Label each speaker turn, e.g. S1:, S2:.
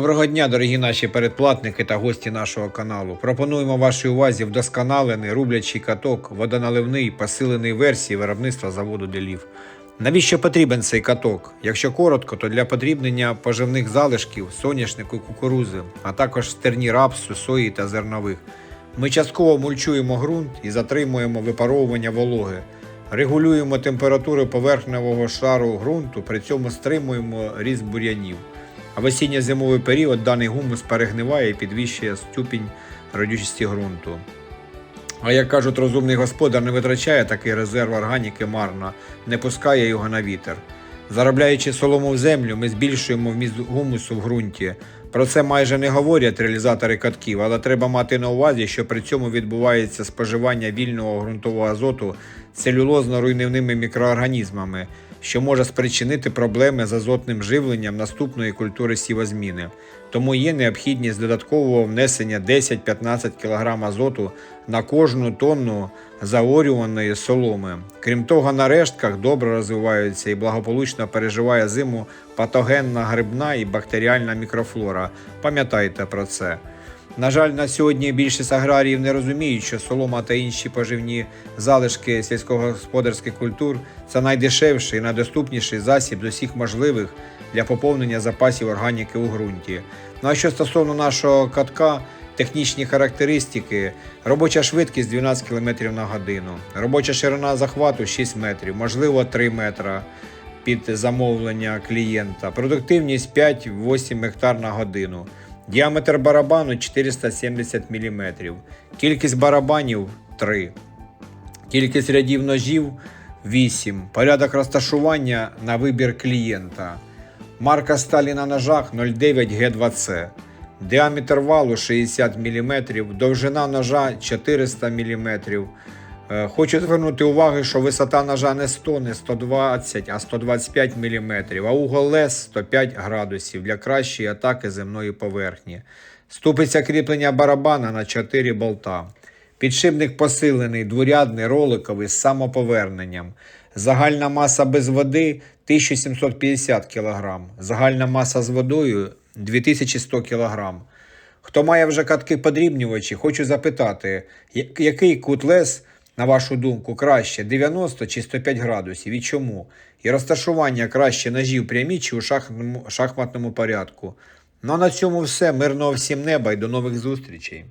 S1: Доброго дня, дорогі наші передплатники та гості нашого каналу. Пропонуємо вашій увазі вдосконалений рублячий каток, водоналивний, посилений версії виробництва заводу Делів. Навіщо потрібен цей каток? Якщо коротко, то для подрібнення поживних залишків, соняшнику кукурузи, а також стерні рапсу, сої та зернових. Ми частково мульчуємо ґрунт і затримуємо випаровування вологи. Регулюємо температуру поверхневого шару ґрунту, при цьому стримуємо ріст бур'янів. А в осінньо-зимовий період даний гумус перегниває і підвищує ступінь родючості ґрунту. А як кажуть, розумний господар не витрачає такий резерв органіки марно, не пускає його на вітер. Заробляючи солому в землю, ми збільшуємо вміст гумусу в ґрунті. Про це майже не говорять реалізатори катків, але треба мати на увазі, що при цьому відбувається споживання вільного ґрунтового азоту целюлозно-руйнівними мікроорганізмами, що може спричинити проблеми з азотним живленням наступної культури сівозміни. Тому є необхідність додаткового внесення 10-15 кг азоту на кожну тонну заорюваної соломи. Крім того, на рештках добре розвиваються і благополучно переживає зиму патогенна грибна і бактеріальна мікрофлора. Пам'ятайте про це. На жаль, на сьогодні більшість аграріїв не розуміють, що солома та інші поживні залишки сільськогосподарських культур це найдешевший і найдоступніший засіб з усіх можливих для поповнення запасів органіки у ґрунті. Ну а що стосовно нашого катка, технічні характеристики, робоча швидкість 12 км на годину, робоча ширина захвату 6 метрів, можливо 3 метра під замовлення клієнта, продуктивність 5-8 гектар на годину. Діаметр барабану 470 мм. Кількість барабанів 3. Кількість рядів ножів 8. Порядок розташування на вибір клієнта. Марка сталі на ножах 09 Г2C. Діаметр валу 60 мм, довжина ножа 400 мм. Е, Хочу звернути увагу, що висота ножа не 100, не 120, а 125 мм, а угол лез 105 градусів для кращої атаки земної поверхні. Ступиця кріплення барабана на 4 болта. Підшипник посилений, дворядний, роликовий з самоповерненням. Загальна маса без води 1750 кг. Загальна маса з водою 2100 кг. Хто має вже катки подрібнювачі, хочу запитати, який кут лез, на вашу думку, краще 90 чи 105 градусів і чому? І розташування краще ножів прямі чи у шахматному, порядку. Ну а на цьому все. Мирного всім неба і до нових зустрічей.